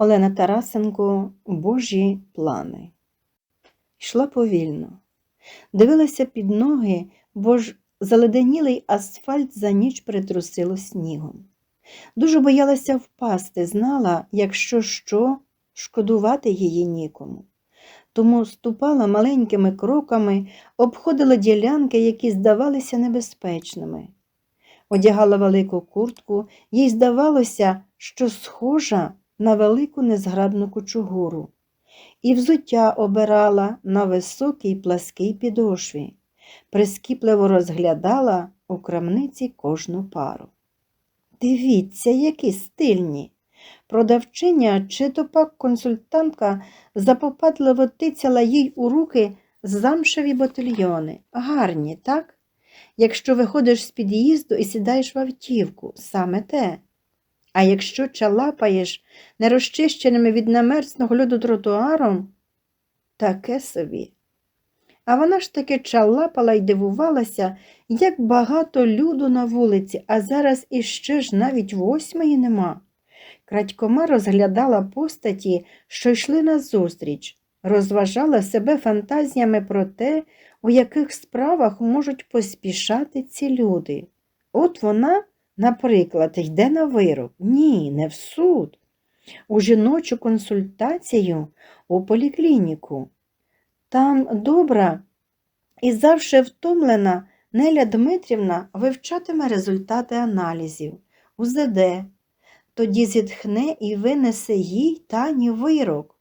Олена Тарасенко Божі плани. Йшла повільно, дивилася під ноги, бо ж заледенілий асфальт за ніч притрусило снігом. Дуже боялася впасти, знала, якщо що, шкодувати її нікому. Тому ступала маленькими кроками, обходила ділянки, які здавалися небезпечними. Одягала велику куртку, їй здавалося, що схожа на велику незграбну кучугуру, і взуття обирала на високій пласкій підошві, прискіпливо розглядала у крамниці кожну пару. Дивіться, які стильні! Продавчиня чи то пак консультантка запопадливо тицяла їй у руки замшеві ботильйони. Гарні, так? Якщо виходиш з під'їзду і сідаєш в автівку, саме те. А якщо чалапаєш нерозчищеними від намерзного льоду тротуаром, таке собі. А вона ж таки чалапала й дивувалася, як багато люду на вулиці, а зараз іще ж навіть восьмої нема. Крадькома розглядала постаті, що йшли назустріч, розважала себе фантазіями про те, у яких справах можуть поспішати ці люди. От вона, наприклад, йде на вирок. Ні, не в суд, у жіночу консультацію у поліклініку. Там добра і завжди втомлена Неля Дмитрівна вивчатиме результати аналізів, УЗД, тоді зітхне і винесе їй Тані вирок.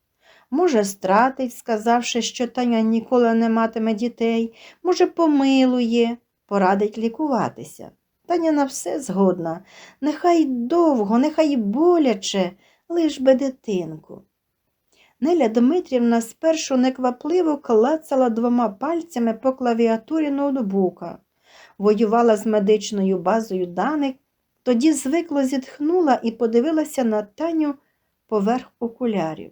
Може, стратить, сказавши, що Таня ніколи не матиме дітей, може, помилує, порадить лікуватися. Таня на все згодна, нехай довго, нехай боляче, лиш би дитинку. Неля Дмитрівна спершу неквапливо клацала двома пальцями по клавіатурі ноутбука, воювала з медичною базою даних, тоді звикло зітхнула і подивилася на Таню поверх окулярів.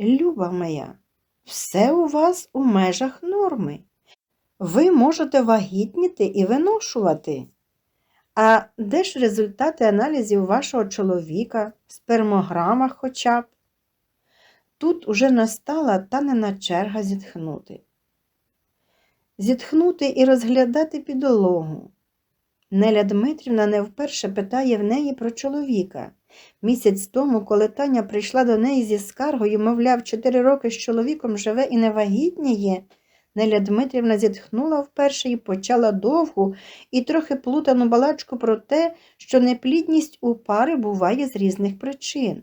Люба моя, все у вас у межах норми. Ви можете вагітніти і виношувати. А де ж результати аналізів вашого чоловіка, спермограмах хоча б? Тут уже настала танена черга зітхнути. Зітхнути і розглядати підологу. Неля Дмитрівна не вперше питає в неї про чоловіка. Місяць тому, коли Таня прийшла до неї зі скаргою, мовляв, чотири роки з чоловіком живе і не вагітніє, Неля Дмитрівна зітхнула вперше і почала довгу і трохи плутану балачку про те, що неплідність у пари буває з різних причин.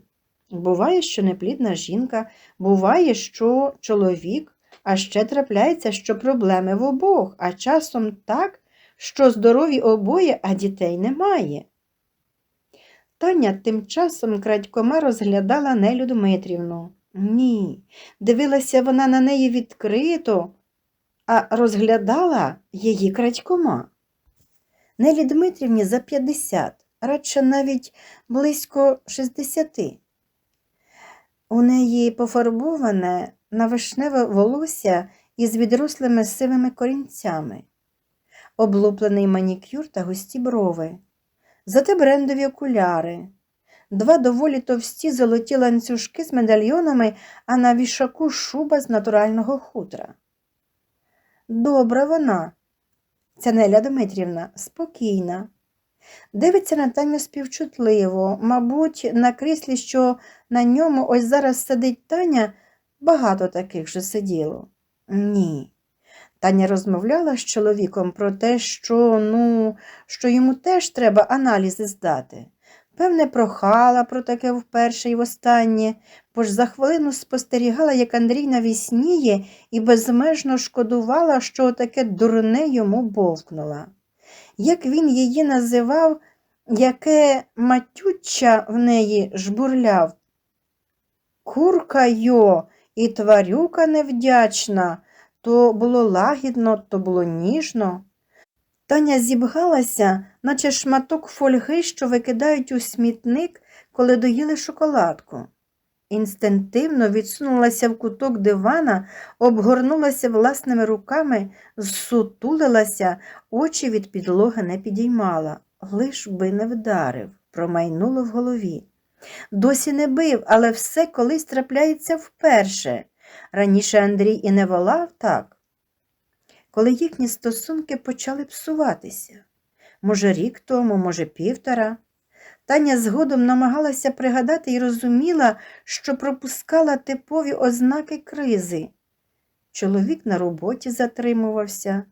Буває, що неплідна жінка, буває, що чоловік, а ще трапляється, що проблеми в обох, а часом так, що здорові обоє, а дітей немає. Таня тим часом крадькома розглядала Нелю Дмитрівну. Ні, дивилася вона на неї відкрито, а розглядала її крадькома. Нелі Дмитрівні за 50, радше навіть близько 60. У неї пофарбоване на вишневе волосся із відрослими сивими корінцями, облуплений манікюр та густі брови, зате брендові окуляри, два доволі товсті золоті ланцюжки з медальйонами, а на вішаку шуба з натурального хутра. Добра вона, ця Неля Дмитрівна, спокійна. Дивиться на Таню співчутливо, мабуть, на кріслі, що на ньому ось зараз сидить Таня, багато таких же сиділо. Ні. Таня розмовляла з чоловіком про те, що, ну, що йому теж треба аналізи здати. Певне, прохала про таке вперше і востаннє, бо ж за хвилину спостерігала, як Андрій навісніє і безмежно шкодувала, що таке дурне йому бовкнула. Як він її називав, яке матюча в неї жбурляв. Курка йо і тварюка невдячна, то було лагідно, то було ніжно. Таня зібгалася, наче шматок фольги, що викидають у смітник, коли доїли шоколадку. Інстинктивно відсунулася в куток дивана, обгорнулася власними руками, зсутулилася, очі від підлоги не підіймала. Лиш би не вдарив, промайнуло в голові. Досі не бив, але все колись трапляється вперше. Раніше Андрій і не волав так. Коли їхні стосунки почали псуватися. Може, рік тому, може, півтора. Таня згодом намагалася пригадати і розуміла, що пропускала типові ознаки кризи. Чоловік на роботі затримувався,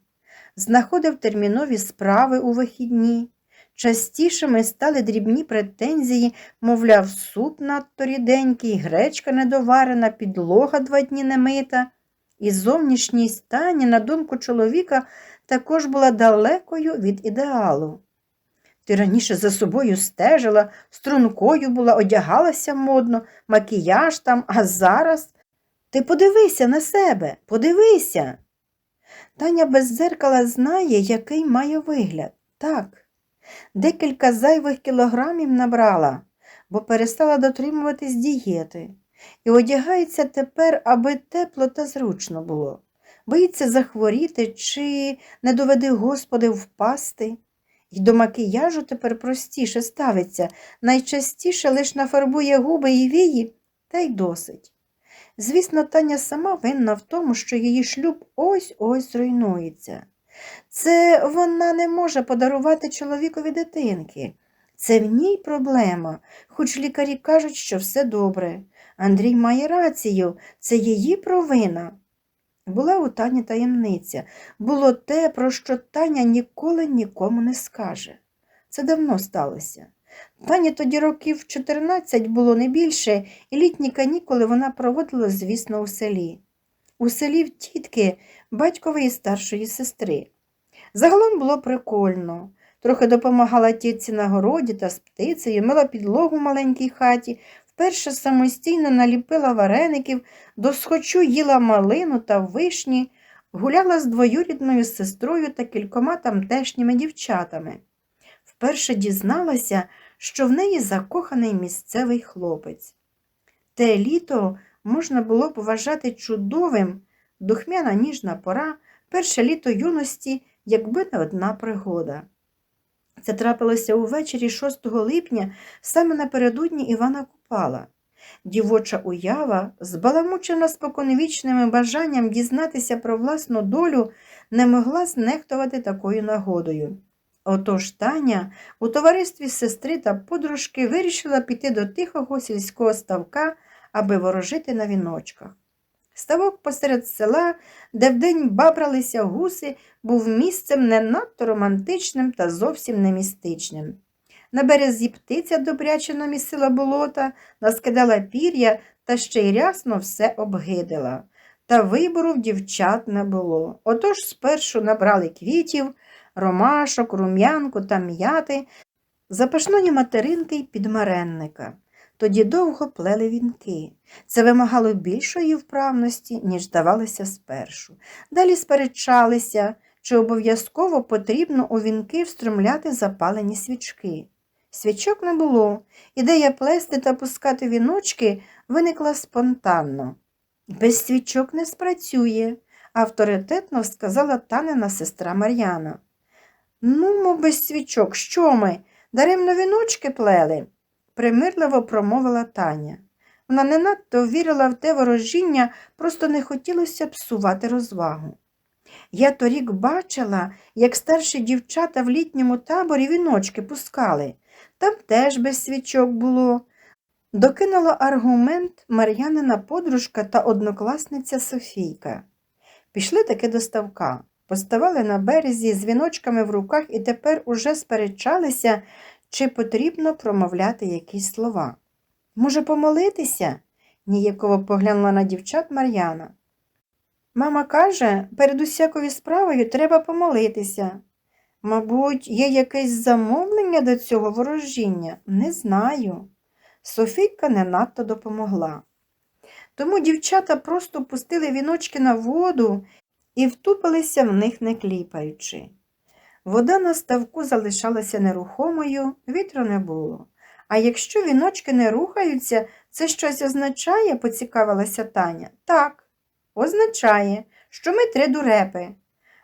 знаходив термінові справи у вихідні. Частішими стали дрібні претензії, мовляв, суп надто ріденький, гречка недоварена, підлога два дні не мита. І зовнішній стані, на думку чоловіка, також була далекою від ідеалу. Ти раніше за собою стежила, стрункою була, одягалася модно, макіяж там, а зараз. Ти подивися на себе, подивися. Таня без дзеркала знає, який має вигляд. Так, декілька зайвих кілограмів набрала, бо перестала дотримуватись дієти. І одягається тепер, аби тепло та зручно було. Боїться захворіти чи не доведи Господи впасти. І до макіяжу тепер простіше ставиться, найчастіше лиш нафарбує губи і вії, та й досить. Звісно, Таня сама винна в тому, що її шлюб ось-ось зруйнується. Це вона не може подарувати чоловікові дитинки. Це в ній проблема, хоч лікарі кажуть, що все добре. Андрій має рацію, це її провина. Була у Тані таємниця, було те, про що Таня ніколи нікому не скаже. Це давно сталося. Тані тоді років 14 було не більше, і літні канікули вона проводила, звісно, у селі. У селі в тітки батькової старшої сестри. Загалом було прикольно. Трохи допомагала тітці на городі та з птицею, мила підлогу в маленькій хаті, вперше самостійно наліпила вареників, досхочу їла малину та вишні, гуляла з двоюрідною сестрою та кількома тамтешніми дівчатами. Вперше дізналася, що в неї закоханий місцевий хлопець. Те літо можна було б вважати чудовим, духмяна ніжна пора, перше літо юності, якби не одна пригода. Це трапилося увечері 6 липня, саме напередодні Івана Купала. Дівоча уява, збаламучена споконвічними бажанням дізнатися про власну долю, не могла знехтувати такою нагодою. Отож Таня у товаристві сестри та подружки вирішила піти до тихого сільського ставка, аби ворожити на віночках. Ставок посеред села, де вдень бабралися гуси, був місцем не надто романтичним та зовсім не містичним. На березі птиця добряче намісила болота, наскидала пір'я та ще й рясно все обгидила. Та вибору в дівчат не було. Отож спершу набрали квітів, ромашок, рум'янку та м'яти, запашної материнки й підмаренника. Тоді довго плели вінки. Це вимагало більшої вправності, ніж здавалося спершу. Далі сперечалися, чи обов'язково потрібно у вінки встромляти запалені свічки. Свічок не було. Ідея плести та пускати віночки виникла спонтанно. Без свічок не спрацює, авторитетно сказала танина сестра Мар'яна. Ну, мо без свічок, що ми? Даремно віночки плели, примирливо промовила Таня. Вона не надто вірила в те ворожіння, просто не хотілося псувати розвагу. Я торік бачила, як старші дівчата в літньому таборі віночки пускали. Там теж без свічок було. Докинула аргумент Мар'янина подружка та однокласниця Софійка. Пішли таки до ставка, поставали на березі з віночками в руках і тепер уже сперечалися, чи потрібно промовляти якісь слова. Може, помолитися? ніяково поглянула на дівчат Мар'яна. Мама каже, перед усякою справою треба помолитися. Мабуть, є якесь замовлення до цього ворожіння? Не знаю. Софійка не надто допомогла. Тому дівчата просто пустили віночки на воду і втупилися в них не кліпаючи. Вода на ставку залишалася нерухомою, вітру не було. А якщо віночки не рухаються, це щось означає, поцікавилася Таня. Так, означає, що ми три дурепи.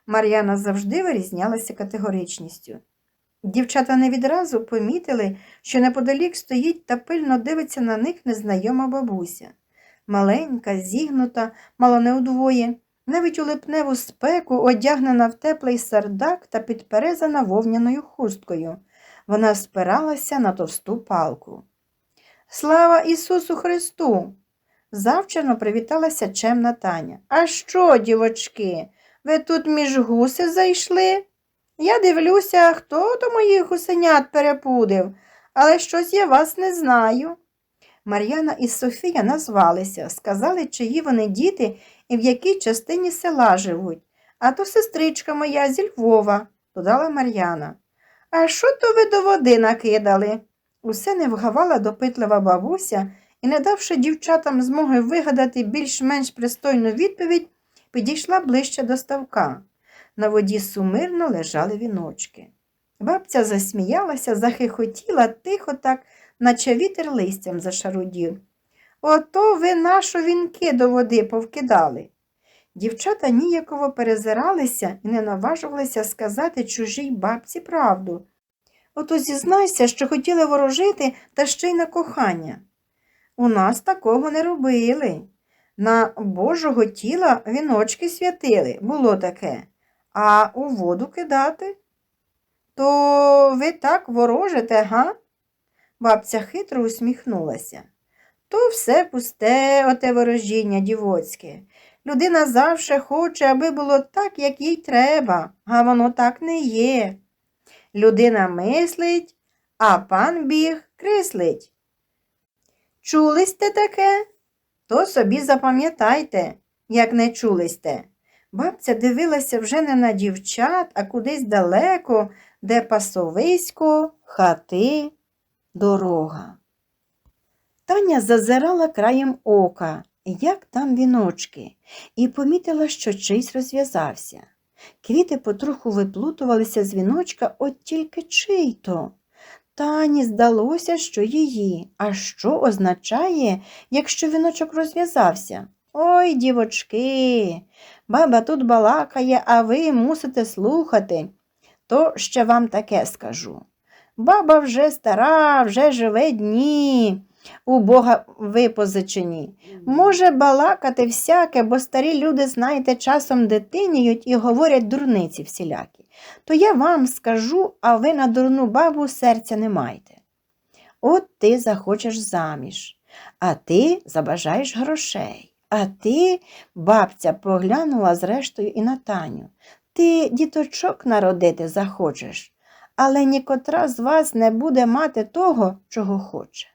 Мар'яна завжди вирізнялася категоричністю. Дівчата не відразу помітили, що неподалік стоїть та пильно дивиться на них незнайома бабуся. Маленька, зігнута, мало не удвоє, навіть у липневу спеку одягнена в теплий сардак та підперезана вовняною хусткою. Вона спиралася на товсту палку. Слава Ісусу Христу! Завчерно привіталася чемна Таня. А що, дівочки, ви тут між гуси зайшли? Я дивлюся, хто то моїх гусенят перепудив, але щось я вас не знаю. Мар'яна і Софія назвалися, сказали, чиї вони діти і в якій частині села живуть. А то сестричка моя зі Львова, додала Мар'яна. А що то ви до води накидали? Усе не вгавала допитлива бабуся і, не давши дівчатам змоги вигадати більш-менш пристойну відповідь, підійшла ближче до ставка. На воді сумирно лежали віночки. Бабця засміялася, захихотіла тихо так, наче вітер листям зашарудів. Ото ви нашу вінки до води повкидали. Дівчата ніяково перезиралися і не наважувалися сказати чужій бабці правду. Ото зізнайся, що хотіли ворожити та ще й на кохання. У нас такого не робили. На Божого тіла віночки святили, було таке, а у воду кидати. То ви так ворожите, га? Бабця хитро усміхнулася. То все пусте, оте ворожіння дівоцьке. Людина завше хоче, аби було так, як їй треба, а воно так не є. Людина мислить, а пан біг крислить. Чули сте таке? То собі запам'ятайте, як не чули сте. Бабця дивилася вже не на дівчат, а кудись далеко, де пасовисько, хати, дорога. Таня зазирала краєм ока, як там віночки, і помітила, що чийсь розв'язався. Квіти потроху виплутувалися з віночка, от тільки чий то. Тані здалося, що її. А що означає, якщо віночок розв'язався? Ой, дівочки, баба тут балакає, а ви мусите слухати. То ще вам таке скажу. Баба вже стара, вже живе дні, у Бога випозичені. Може балакати всяке, бо старі люди, знаєте, часом дитиніють і говорять дурниці всілякі. То я вам скажу, а ви на дурну бабу серця не маєте. От ти захочеш заміж, а ти забажаєш грошей. А ти, бабця, поглянула зрештою і на Таню. Ти діточок народити захочеш, але нікотра з вас не буде мати того, чого хоче.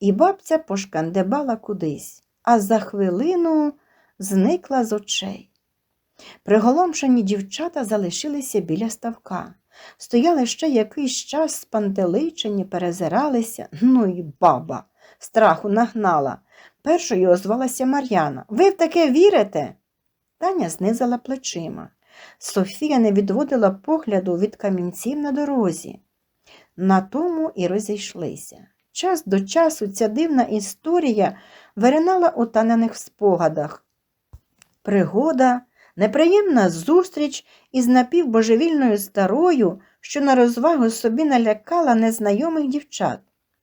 І бабця пошкандебала кудись, а за хвилину зникла з очей. Приголомшені дівчата залишилися біля ставка. Стояли ще якийсь час спантеличені, перезиралися. Ну і баба, страху нагнала. Першою озвалася Мар'яна. Ви в таке вірите? Таня знизила плечима. Софія не відводила погляду від камінців на дорозі. На тому і розійшлися. Час до часу ця дивна історія виринала у танених спогадах. Пригода, неприємна зустріч із напівбожевільною старою, що на розвагу собі налякала незнайомих дівчат.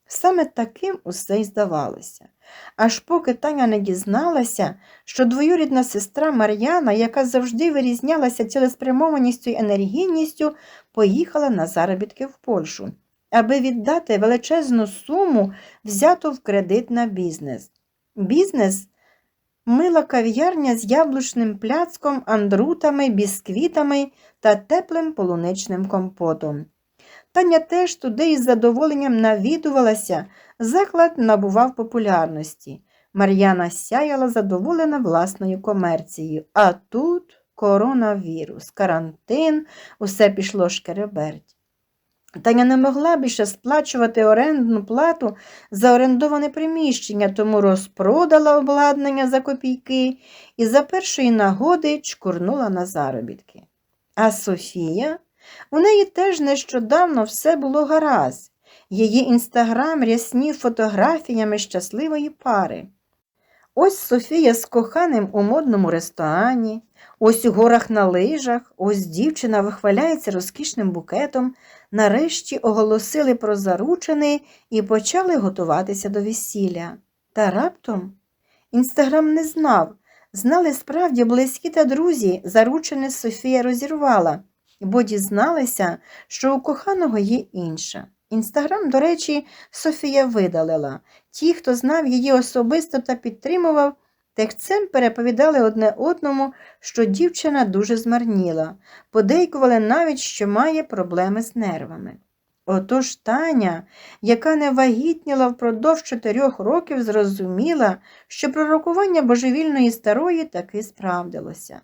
Саме таким усе й здавалося. Аж поки Таня не дізналася, що двоюрідна сестра Мар'яна, яка завжди вирізнялася цілеспрямованістю й енергійністю, поїхала на заробітки в Польщу, аби віддати величезну суму, взяту в кредит на бізнес. Бізнес мила кав'ярня з яблучним пляцком, андрутами, бісквітами та теплим полуничним компотом. Таня теж туди із задоволенням навідувалася, заклад набував популярності. Мар'яна сяяла задоволена власною комерцією. А тут коронавірус, карантин, усе пішло шкереберть. Таня не могла більше сплачувати орендну плату за орендоване приміщення, тому розпродала обладнання за копійки і за першої нагоди чкурнула на заробітки. А Софія, у неї теж нещодавно все було гаразд. Її інстаграм ряснів фотографіями щасливої пари. Ось Софія з коханим у модному ресторані, ось у горах на лижах, ось дівчина вихваляється розкішним букетом. Нарешті оголосили про заручини і почали готуватися до весілля. Та раптом інстаграм не знав, знали справді близькі та друзі, заручини Софія розірвала, бо дізналися, що у коханого є інша. Інстаграм, до речі, Софія видалила. Ті, хто знав її особисто та підтримував, текцем переповідали одне одному, що дівчина дуже змарніла, подейкували навіть, що має проблеми з нервами. Отож Таня, яка не вагітніла впродовж чотирьох років, зрозуміла, що пророкування божевільної старої таки справдилося.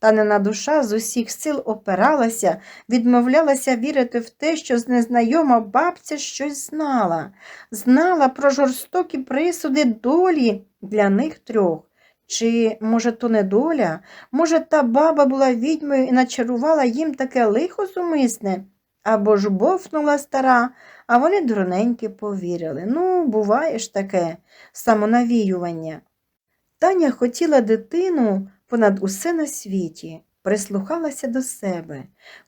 Танина душа з усіх сил опиралася, відмовлялася вірити в те, що незнайома бабця щось знала, знала про жорстокі присуди долі для них трьох. Чи, може, то не доля? Може, та баба була відьмою і начарувала їм таке лихо зумисне? Або ж бовкнула стара, а вони дурненьки повірили. Ну, буває ж таке самонавіювання. Таня хотіла дитину понад усе на світі, прислухалася до себе.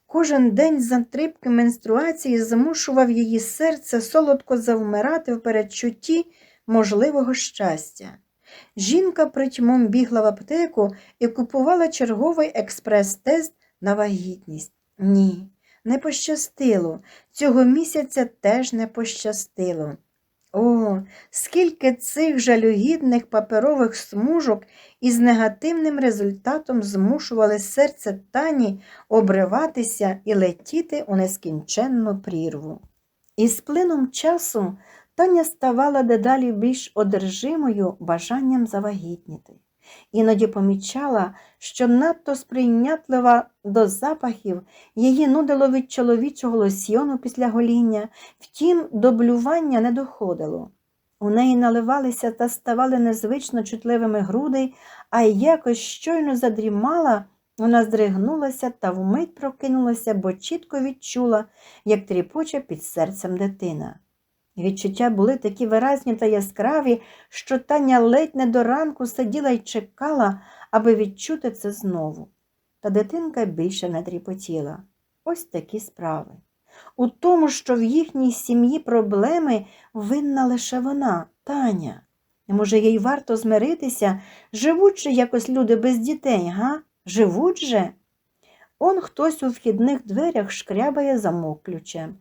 Кожен день затрибки менструації змушував її серце солодко завмирати в передчутті можливого щастя. Жінка притьмом бігла в аптеку і купувала черговий експрес-тест на вагітність. Ні, не пощастило. Цього місяця теж не пощастило. О, скільки цих жалюгідних паперових смужок із негативним результатом змушували серце Тані обриватися і летіти у нескінченну прірву. І з плином часу Таня ставала дедалі більш одержимою бажанням завагітніти. Іноді помічала, що надто сприйнятлива до запахів її нудило від чоловічого лосьйону після гоління, втім, до блювання не доходило. У неї наливалися та ставали незвично чутливими груди, а якось щойно задрімала, вона здригнулася та вмить прокинулася, бо чітко відчула, як тріпоче під серцем дитина. Відчуття були такі виразні та яскраві, що Таня ледь не до ранку сиділа й чекала, аби відчути це знову. Та дитинка більше не тріпотіла. Ось такі справи. У тому, що в їхній сім'ї проблеми винна лише вона, Таня. Може, їй варто змиритися, живуть же якось люди без дітей, га? Живуть же? Он хтось у вхідних дверях шкрябає замок ключем.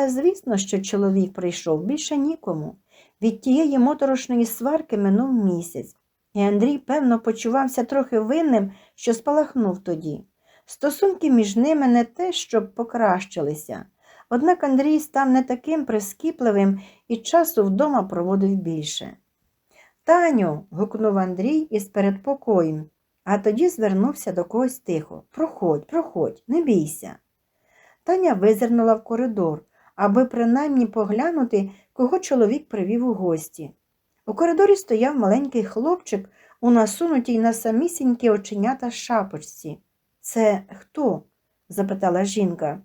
Та звісно, що чоловік прийшов більше нікому. Від тієї моторошної сварки минув місяць, і Андрій, певно, почувався трохи винним, що спалахнув тоді. Стосунки між ними не те, щоб покращилися. Однак Андрій став не таким прискіпливим і часу вдома проводив більше. Таню. гукнув Андрій із передпокоєм, а тоді звернувся до когось тихо. Проходь, проходь, не бійся. Таня визирнула в коридор аби принаймні поглянути, кого чоловік привів у гості. У коридорі стояв маленький хлопчик у насунутій на самісінькі оченята шапочці. Це хто? запитала жінка.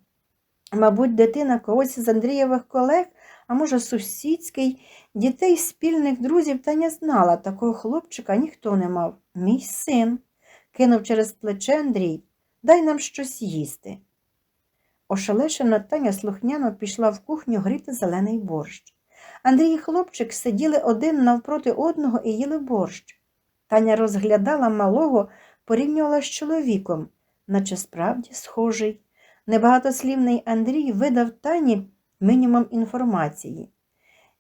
Мабуть, дитина когось з Андрієвих колег, а може, сусідський, дітей спільних друзів та не знала, такого хлопчика ніхто не мав. Мій син, кинув через плече Андрій, дай нам щось їсти. Ошелешена Таня слухняно пішла в кухню гріти зелений борщ. Андрій і хлопчик сиділи один навпроти одного і їли борщ. Таня розглядала малого, порівнювала з чоловіком, наче справді схожий. Небагатослівний Андрій видав Тані мінімум інформації.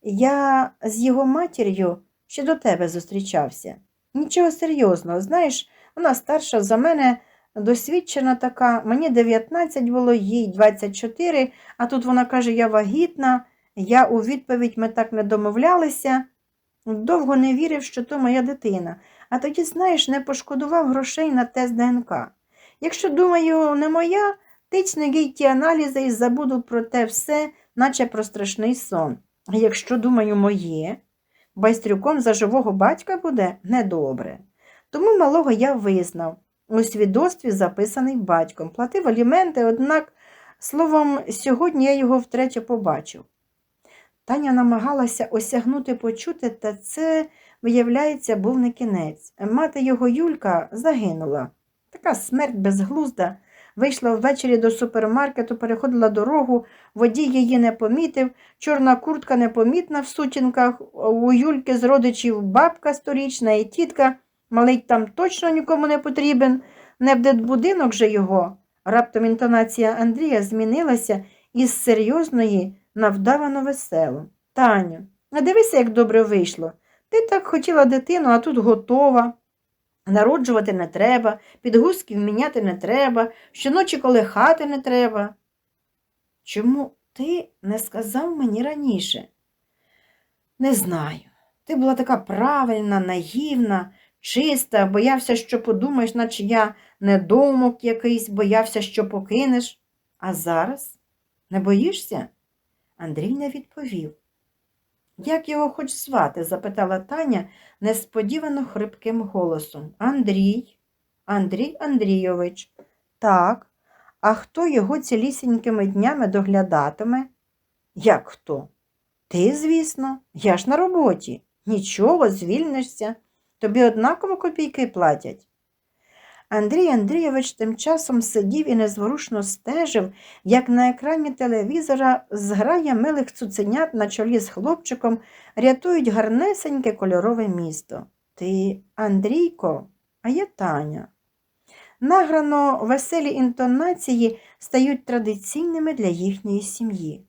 Я з його матір'ю ще до тебе зустрічався. Нічого серйозного, знаєш, вона старша за мене досвідчена така, мені 19 було, їй 24, а тут вона каже, я вагітна, я у відповідь ми так не домовлялися. Довго не вірив, що то моя дитина, а тоді, знаєш, не пошкодував грошей на тест ДНК. Якщо, думаю, не моя, їй ті аналізи і забуду про те все, наче про страшний сон. Якщо, думаю, моє, байстрюком за живого батька буде недобре. Тому малого я визнав. У свідоцтві записаний батьком. Платив аліменти, однак, словом, сьогодні я його втретє побачив. Таня намагалася осягнути почути, та це, виявляється, був не кінець. Мати його Юлька загинула. Така смерть безглузда. Вийшла ввечері до супермаркету, переходила дорогу, водій її не помітив, чорна куртка непомітна в сутінках, у Юльки з родичів бабка сторічна і тітка, малий там точно нікому не потрібен, не в будинок же його. Раптом інтонація Андрія змінилася із серйозної на вдавано веселу. Таню, а дивися, як добре вийшло. Ти так хотіла дитину, а тут готова. Народжувати не треба, підгузків міняти не треба, щоночі колихати не треба. Чому ти не сказав мені раніше? Не знаю. Ти була така правильна, наївна, чиста, боявся, що подумаєш, наче я недоумок якийсь, боявся, що покинеш. А зараз не боїшся? Андрій не відповів. Як його хоч звати? запитала Таня несподівано хрипким голосом. Андрій, Андрій Андрійович. Так, а хто його цілісінькими днями доглядатиме? Як хто? Ти, звісно, я ж на роботі. Нічого, звільнишся. Тобі однаково копійки платять. Андрій Андрійович тим часом сидів і незворушно стежив, як на екрані телевізора зграя милих цуценят на чолі з хлопчиком рятують гарнесеньке кольорове місто. Ти, Андрійко, а я Таня. Награно веселі інтонації стають традиційними для їхньої сім'ї.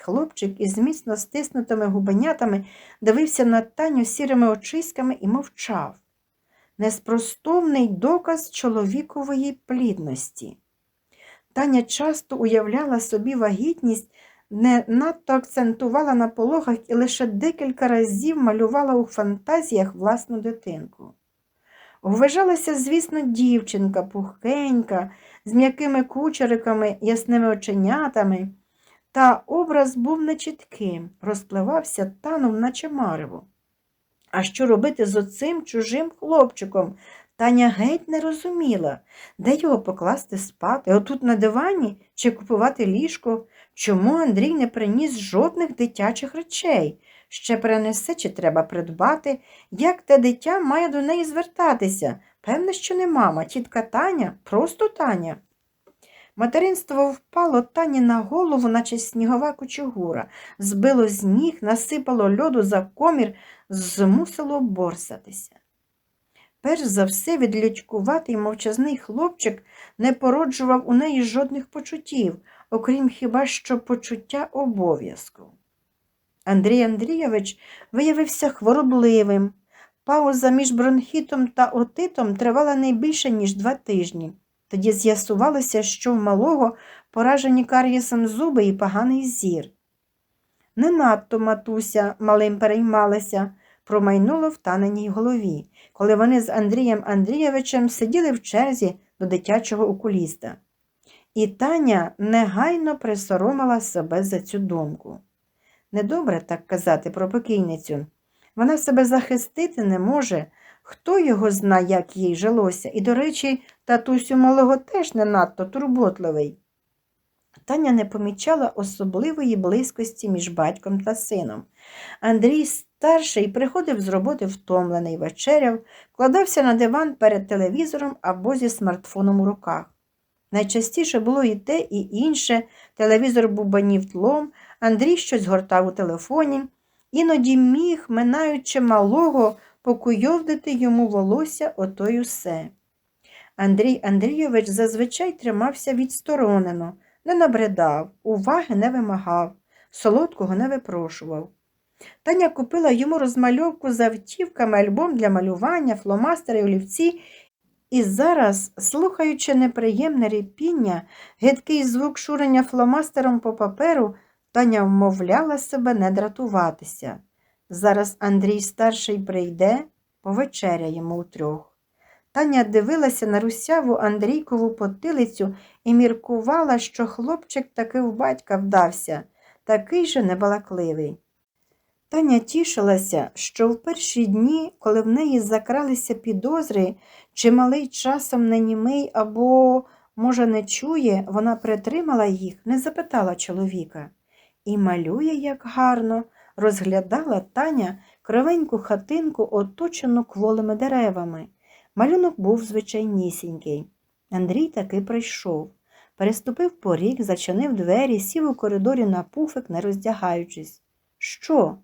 Хлопчик із міцно стиснутими губенятами дивився на Таню сірими очиськами і мовчав неспростовний доказ чоловікової плідності. Таня часто уявляла собі вагітність, не надто акцентувала на пологах і лише декілька разів малювала у фантазіях власну дитинку. Вважалася, звісно, дівчинка, пухкенька, з м'якими кучериками, ясними оченятами, та образ був нечітким, розпливався, танув, наче марево. А що робити з оцим чужим хлопчиком? Таня геть не розуміла, де його покласти спати, отут на дивані чи купувати ліжко, чому Андрій не приніс жодних дитячих речей, ще перенесе, чи треба придбати, як те дитя має до неї звертатися. Певне, що не мама, тітка Таня, просто Таня. Материнство впало Тані на голову, наче снігова кучугура, збило з ніг, насипало льоду за комір, змусило борсатися. Перш за все, відлючкуватий мовчазний хлопчик не породжував у неї жодних почуттів, окрім хіба що почуття обов'язку. Андрій Андрійович виявився хворобливим. Пауза між бронхітом та отитом тривала не більше, ніж два тижні. Тоді з'ясувалося, що в малого поражені кар'єсом зуби і поганий зір. Не надто матуся малим переймалася, промайнуло в таненій голові, коли вони з Андрієм Андрійовичем сиділи в черзі до дитячого окуліста. І Таня негайно присоромила себе за цю думку. Недобре так казати про покійницю. Вона себе захистити не може, хто його зна, як їй жилося, і, до речі, татусю малого теж не надто турботливий. Таня не помічала особливої близькості між батьком та сином. Андрій старший приходив з роботи втомлений, вечеряв, кладався на диван перед телевізором або зі смартфоном у руках. Найчастіше було і те, і інше, телевізор бубанів тлом, Андрій щось гортав у телефоні, іноді міг, минаючи малого, покуйовдити йому волосся ото й усе. Андрій Андрійович зазвичай тримався відсторонено, не набридав, уваги не вимагав, солодкого не випрошував. Таня купила йому розмальовку з автівками, альбом для малювання, фломастери, олівці, і зараз, слухаючи неприємне ріпіння, гидкий звук шурення фломастером по паперу, Таня вмовляла себе не дратуватися. Зараз Андрій старший прийде, повечеряємо утрьох. Таня дивилася на русяву Андрійкову потилицю і міркувала, що хлопчик таки в батька вдався, такий же небалакливий. Таня тішилася, що в перші дні, коли в неї закралися підозри, чи малий часом не німий або, може, не чує, вона притримала їх, не запитала чоловіка. І малює, як гарно, розглядала Таня кривеньку хатинку, оточену кволими деревами. Малюнок був звичайнісінький. Андрій таки прийшов. Переступив поріг, зачинив двері, сів у коридорі на пуфик, не роздягаючись. Що?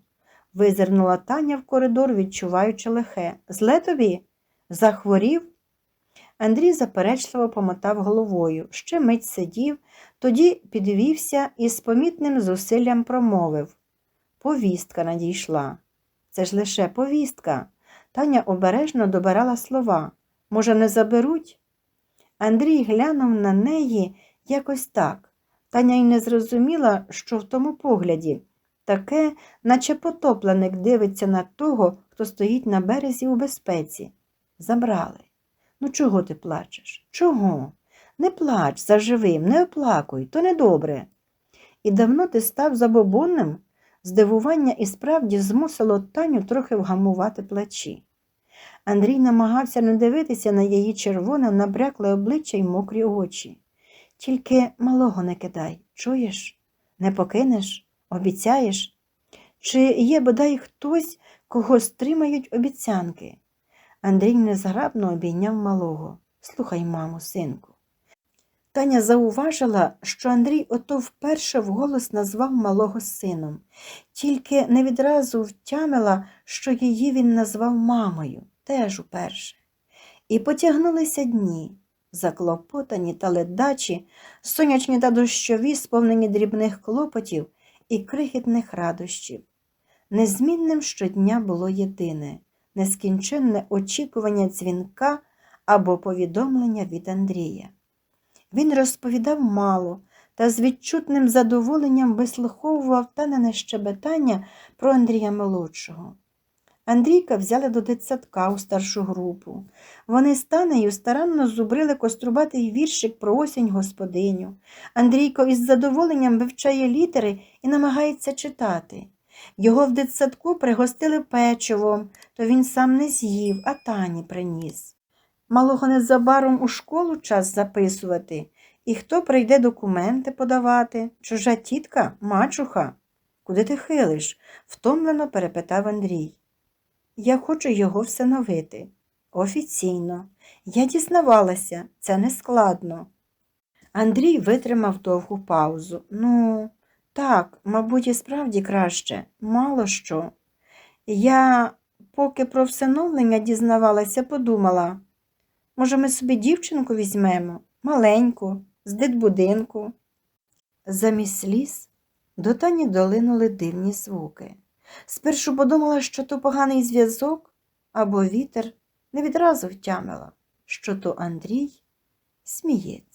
визирнула Таня в коридор, відчуваючи лихе. Зле тобі? Захворів? Андрій заперечливо помотав головою, ще мить сидів, тоді підвівся і з помітним зусиллям промовив. Повістка надійшла. Це ж лише повістка. Таня обережно добирала слова. Може, не заберуть? Андрій глянув на неї якось так. Таня й не зрозуміла, що в тому погляді. Таке, наче потопленик дивиться на того, хто стоїть на березі у безпеці. Забрали. Ну, чого ти плачеш? Чого? Не плач за живим, не оплакуй, то недобре. І давно ти став забобонним? Здивування і справді змусило Таню трохи вгамувати плачі. Андрій намагався не дивитися на її червоне, набрякле обличчя й мокрі очі. Тільки малого не кидай, чуєш? Не покинеш? Обіцяєш? Чи є бодай хтось, кого стримають обіцянки? Андрій незграбно обійняв малого. Слухай, маму, синку. Таня зауважила, що Андрій ото вперше вголос назвав малого сином, тільки не відразу втямила, що її він назвав мамою, теж уперше. І потягнулися дні, заклопотані та ледачі, сонячні та дощові, сповнені дрібних клопотів і крихітних радощів. Незмінним щодня було єдине нескінченне очікування дзвінка або повідомлення від Андрія. Він розповідав мало та з відчутним задоволенням вислуховував танене щебетання про Андрія молодшого. Андрійка взяли до дитсадка у старшу групу. Вони з Танею старанно зубрили кострубатий віршик про осінь господиню. Андрійко із задоволенням вивчає літери і намагається читати. Його в дитсадку пригостили печивом, то він сам не з'їв, а тані приніс. Малого незабаром у школу час записувати, і хто прийде документи подавати? Чужа тітка, мачуха? Куди ти хилиш? втомлено перепитав Андрій. Я хочу його всиновити. Офіційно. Я дізнавалася, це не складно. Андрій витримав довгу паузу. Ну, так, мабуть, і справді краще, мало що. Я, поки про всиновлення дізнавалася, подумала, може, ми собі дівчинку візьмемо, маленьку, з дитбудинку. Замість сліз до Тані долинули дивні звуки. Спершу подумала, що то поганий зв'язок або вітер, не відразу втямила, що то Андрій сміється.